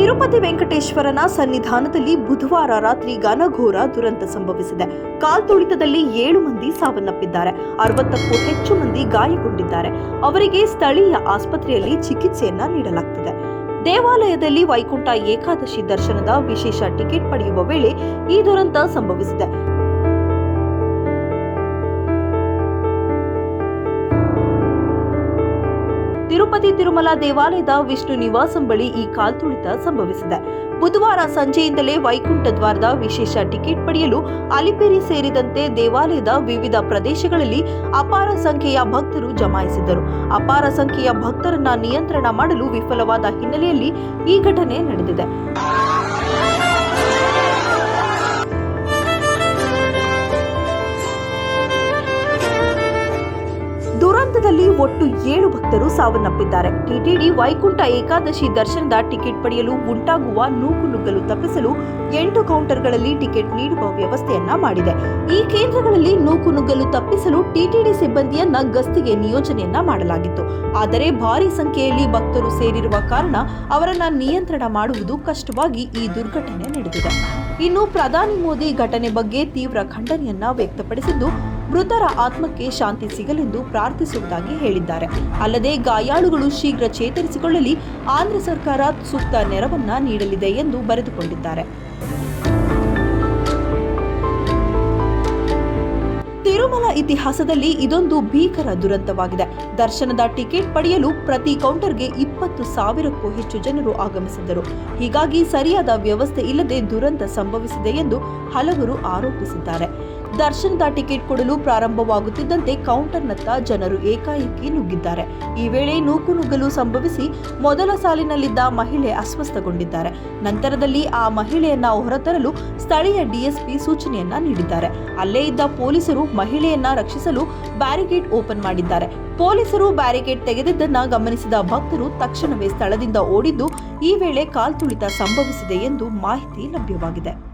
ತಿರುಪತಿ ವೆಂಕಟೇಶ್ವರನ ಸನ್ನಿಧಾನದಲ್ಲಿ ಬುಧವಾರ ರಾತ್ರಿ ಘನಘೋರ ದುರಂತ ಸಂಭವಿಸಿದೆ. ಕಾಲ್ತುಳಿತದಲ್ಲಿ ಏಳು ಮಂದಿ ಸಾವನ್ನಪ್ಪಿದ್ದಾರೆ. ಅರವತ್ತಕ್ಕೂ ಹೆಚ್ಚು ಮಂದಿ ಗಾಯಗೊಂಡಿದ್ದಾರೆ. ಅವರಿಗೆ ಸ್ಥಳೀಯ ಆಸ್ಪತ್ರೆಯಲ್ಲಿ ಚಿಕಿತ್ಸೆಯನ್ನ ನೀಡಲಾಗ್ತಿದೆ. ದೇವಾಲಯದಲ್ಲಿ ವೈಕುಂಠ ಏಕಾದಶಿ ದರ್ಶನದ ವಿಶೇಷ ಟಿಕೆಟ್ ಪಡೆಯುವ ವೇಳೆ ಈ ದುರಂತ ಸಂಭವಿಸಿದೆ. ತಿರುಪತಿ ತಿರುಮಲ ದೇವಾಲಯದ ವಿಷ್ಣು ನಿವಾಸಂ ಬಳಿ ಈ ಕಾಲ್ತುಳಿತ ಸಂಭವಿಸಿದೆ. ಬುಧವಾರ ಸಂಜೆಯಿಂದಲೇ ವೈಕುಂಠ ದ್ವಾರದ ವಿಶೇಷ ಟಿಕೆಟ್ ಪಡೆಯಲು ಅಲಿಪೇರಿ ಸೇರಿದಂತೆ ದೇವಾಲಯದ ವಿವಿಧ ಪ್ರದೇಶಗಳಲ್ಲಿ ಅಪಾರ ಸಂಖ್ಯೆಯ ಭಕ್ತರು ಜಮಾಯಿಸಿದ್ದರು. ಅಪಾರ ಸಂಖ್ಯೆಯ ಭಕ್ತರನ್ನ ನಿಯಂತ್ರಣ ಮಾಡಲು ವಿಫಲವಾದ ಹಿನ್ನೆಲೆಯಲ್ಲಿ ಈ ಘಟನೆ ನಡೆದಿದೆ. ದುರಂತದಲ್ಲಿ ಒಟ್ಟು ಏಳು ಭಕ್ತರು ಸಾವನ್ನಪ್ಪಿದ್ದಾರೆ. ಟಿಟಿಡಿ ವೈಕುಂಠ ಏಕಾದಶಿ ದರ್ಶನದ ಟಿಕೆಟ್ ಪಡೆಯಲು ಉಂಟಾಗುವ ನೂಕುನುಗ್ಗಲು ತಪ್ಪಿಸಲು ಎಂಟು ಕೌಂಟರ್ಗಳಲ್ಲಿ ಟಿಕೆಟ್ ನೀಡುವ ವ್ಯವಸ್ಥೆಯನ್ನ ಮಾಡಿದೆ. ಈ ಕೇಂದ್ರಗಳಲ್ಲಿ ನೂಕುನುಗ್ಗಲು ತಪ್ಪಿಸಲು ಟಿಟಿಡಿ ಸಿಬ್ಬಂದಿಯನ್ನ ಗಸ್ತಿಗೆ ನಿಯೋಜನೆಯನ್ನ ಮಾಡಲಾಗಿತ್ತು. ಆದರೆ ಭಾರಿ ಸಂಖ್ಯೆಯಲ್ಲಿ ಭಕ್ತರು ಸೇರಿರುವ ಕಾರಣ ಅವರನ್ನ ನಿಯಂತ್ರಣ ಮಾಡುವುದು ಕಷ್ಟವಾಗಿ ಈ ದುರ್ಘಟನೆ ನಡೆದಿದೆ. ಇನ್ನು ಪ್ರಧಾನಿ ಮೋದಿ ಘಟನೆ ಬಗ್ಗೆ ತೀವ್ರ ಖಂಡನೆಯನ್ನ ವ್ಯಕ್ತಪಡಿಸಿದ್ದು ಮೃತರ ಆತ್ಮಕ್ಕೆ ಶಾಂತಿ ಸಿಗಲೆಂದು ಪ್ರಾರ್ಥಿಸುವುದಾಗಿ ಹೇಳಿದ್ದಾರೆ. ಅಲ್ಲದೆ ಗಾಯಾಳುಗಳು ಶೀಘ್ರ ಚೇತರಿಸಿಕೊಳ್ಳಲಿ, ಆಂಧ್ರ ಸರ್ಕಾರ ಸೂಕ್ತ ನೆರವನ್ನ ನೀಡಲಿದೆ ಎಂದು ಬರೆದುಕೊಂಡಿದ್ದಾರೆ. ತಿರುಮಲ ಇತಿಹಾಸದಲ್ಲಿ ಇದೊಂದು ಭೀಕರ ದುರಂತವಾಗಿದೆ. ದರ್ಶನದ ಟಿಕೆಟ್ ಪಡೆಯಲು ಪ್ರತಿ ಕೌಂಟರ್ಗೆ ಇಪ್ಪತ್ತು ಸಾವಿರಕ್ಕೂ ಹೆಚ್ಚು ಜನರು ಆಗಮಿಸಿದ್ದರು. ಹೀಗಾಗಿ ಸರಿಯಾದ ವ್ಯವಸ್ಥೆ ಇಲ್ಲದೆ ದುರಂತ ಸಂಭವಿಸಿದೆ ಎಂದು ಹಲವರು ಆರೋಪಿಸಿದ್ದಾರೆ. ದರ್ಶನದ ಟಿಕೆಟ್ ಕೊಡಲು ಪ್ರಾರಂಭವಾಗುತ್ತಿದ್ದಂತೆ ಕೌಂಟರ್ನತ್ತ ಜನರು ಏಕಾಏಕಿ ನುಗ್ಗಿದ್ದಾರೆ. ಈ ವೇಳೆ ನೂಕು ನುಗ್ಗಲು ಸಂಭವಿಸಿ ಮೊದಲ ಸಾಲಿನಲ್ಲಿದ್ದ ಮಹಿಳೆ ಅಸ್ವಸ್ಥಗೊಂಡಿದ್ದಾರೆ. ನಂತರದಲ್ಲಿ ಆ ಮಹಿಳೆಯನ್ನ ಹೊರತರಲು ಸ್ಥಳೀಯ ಡಿಎಸ್ಪಿ ಸೂಚನೆಯನ್ನ ನೀಡಿದ್ದಾರೆ. ಅಲ್ಲೇ ಇದ್ದ ಪೊಲೀಸರು ಮಹಿಳೆಯನ್ನ ರಕ್ಷಿಸಲು ಬ್ಯಾರಿಕೇಡ್ ಓಪನ್ ಮಾಡಿದ್ದಾರೆ. ಪೊಲೀಸರು ಬ್ಯಾರಿಕೇಡ್ ತೆಗೆದಿದ್ದನ್ನ ಗಮನಿಸಿದ ಭಕ್ತರು ತಕ್ಷಣವೇ ಸ್ಥಳದಿಂದ ಓಡಿದ್ದು ಈ ವೇಳೆ ಕಾಲ್ತುಳಿತ ಸಂಭವಿಸಿದೆ ಎಂದು ಮಾಹಿತಿ ಲಭ್ಯವಾಗಿದೆ.